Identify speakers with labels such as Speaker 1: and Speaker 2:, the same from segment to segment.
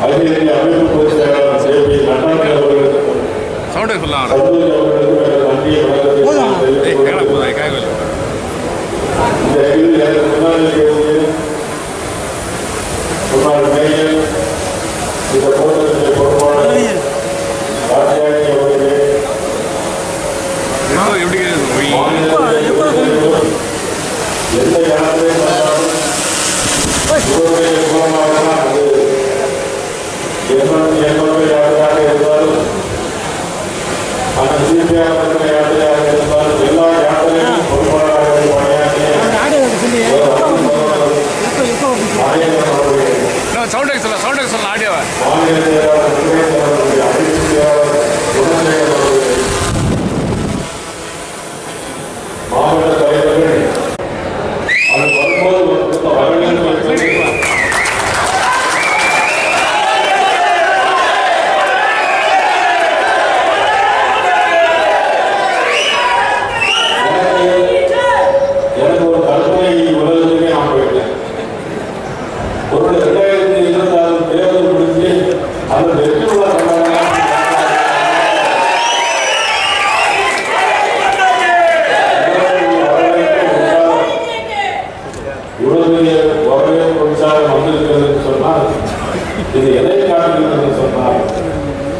Speaker 1: அகில இந்திய அமைப்பு பொதுச் செயலாளர் ஜே பி நட்டாண்டி அவர்களுக்கு
Speaker 2: சவுண்டே சொல்லலாம்.
Speaker 1: சந்தோஷ் அவர்களுக்கு எனது நன்றியை வணக்கத்தை
Speaker 2: ஏய் கேட்கல
Speaker 1: தெரிவித்துக்
Speaker 2: போதா கேட்கல
Speaker 1: இந்த இதில் எனக்கு முன்னாடி பேசிய முன்னாள் மேயர் இந்த பொறுப்பாளர் அவர்களே எந்த இடத்தை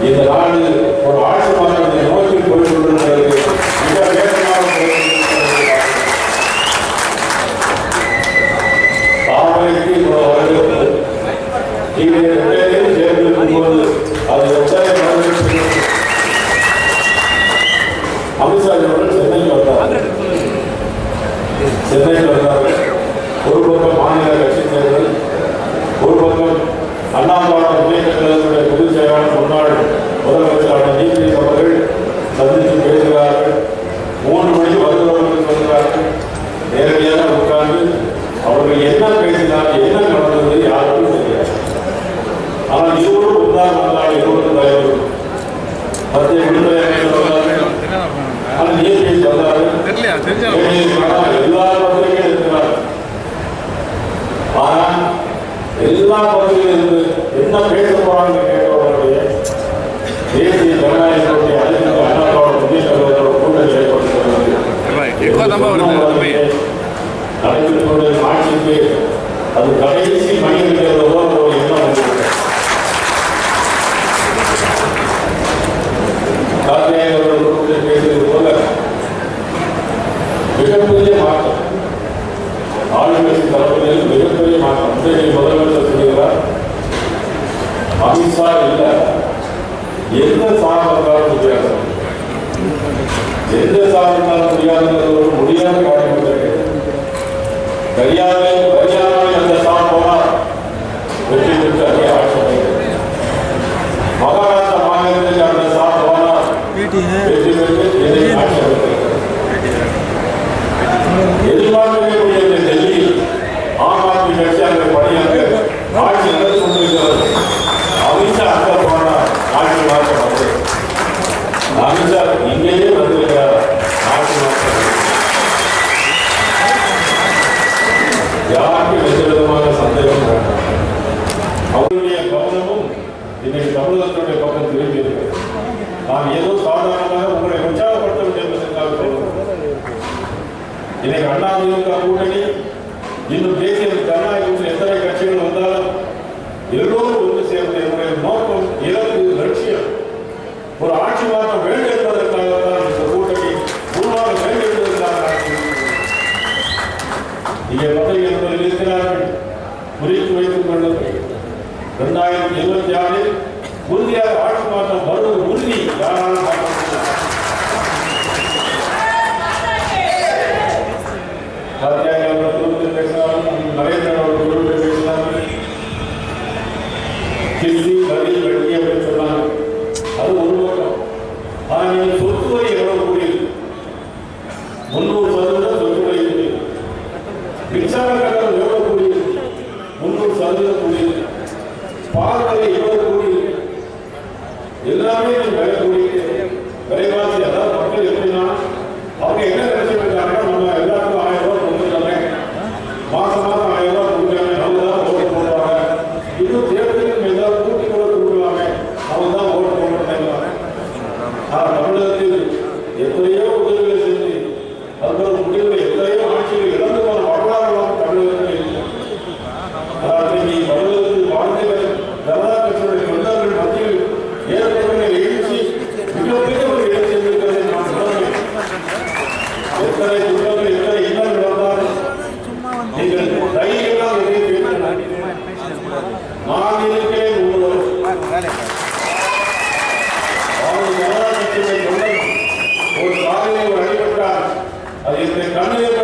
Speaker 1: இந்த நாடு ஒரு ஆட்சி ஆனா எல்லா பத்திரிகையும் இருந்து என்ன பேச போறாங்க கேட்டவர்களுடைய தேசிய ஜனநாயகத்துடைய அறிவித்த அண்ணாவோட முன்னேற்ற கழகத்தோட கூட்டணி ஏற்படுத்துகிறது கொண்டிருக்கும் ஆட்சிக்கு அது கடைசி இருக்கிறதோ ஒரு எண்ணம் கூட்டத்தில் பேசியது போல மிகப்பெரிய மாற்றம். ஆளுங்கட்சி தரப்பில் மிகப்பெரிய மாற்றம் முதலமைச்சர் சொல்கிறார் அமித்ஷா இல்ல. எந்த சார் வந்தாலும் முடியாது எந்த சார் இருந்தாலும் முடியாதுங்கிறது ஒரு இங்கேயே வந்திருக்கிறார் ஆட்சி மாற்றம் யாருக்கும் எந்த விதமான சந்தேகம் வேண்டாம். அவருடைய கவனமும் இன்னைக்கு தமிழகத்துடைய பக்கம் திரும்பி இருக்கிறது நாம் ஏதோ சாதாரணமாக உங்களை உற்சாகப்படுத்த வேண்டும் என்பதற்காக சொல்லுவோம் இன்னைக்கு அண்ணா திமுக கூட்டணி இன்னும் தேசிய ஜனநாயகத்தில் எத்தனை கட்சிகள் வந்தாலும் எல்லோரும் ஒன்று சேர்ந்து என்னுடைய நோக்கம் இலக்கு லட்சியம். ஒரு ஆட்சி மாற்றம் வேண்டும் இங்கே பதவி என்பதில் இருக்கிறார்கள் குறித்து வைத்துக் கொள்ளுங்கள் இரண்டாயிரத்தி இருபத்தி ஆறில் உறுதியாக ஆட்சி மாற்றம் வருவது உறுதி யாராலும் மாற்ற முடியாது. கார்த்தியாயன் அவர்கள் குடும்பத்தில் பேசினாலும் நரேந்திரன் அவர்கள் குடும்பத்தில் பேசினார்கள் கில்லி வரி வெட்டி அப்படின்னு சொன்னாங்க முன்னூறு எல்லாமே விலை விரைவாசி அதாவது மக்கள் எப்படின்னா அவங்க என்ன நினைச்சு நம்ம எல்லாருக்கும் Entre cambio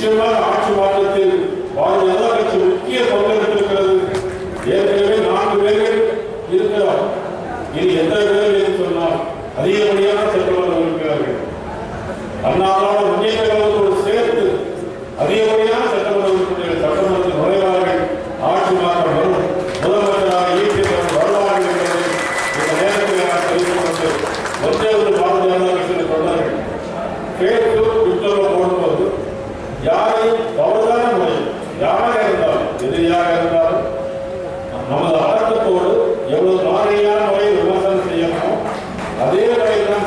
Speaker 1: நிச்சயமாக ஆட்சி மாற்றத்தில் பாரதிய ஜனதா கட்சி முக்கிய பங்கெடுத்திருக்கிறது ஏற்கனவே நான்கு பேர்கள் இருக்கிறார் இனி எந்த பேர் என்று சொன்னால் அதிகப்படியான சட்டமன்றம் இருக்கிறார்கள். அண்ணாவோட முன்னேற்ற கழகத்தோடு சேர்த்து அதிகப்படியான சட்டமன்ற உறுப்பினர்கள் சட்டமன்றத்தில் நுழைவார்கள். ஆட்சி மாற்றம் வரும். முதலமைச்சராக ஈட்டியவர் வருவார்கள் என்பதை இந்த நேரத்தில் நான் தெரிவித்துக் கொண்டு ஒன்றே ஒரு பாரதிய ஜனதா கட்சியில் சொன்னார்கள் Valeu!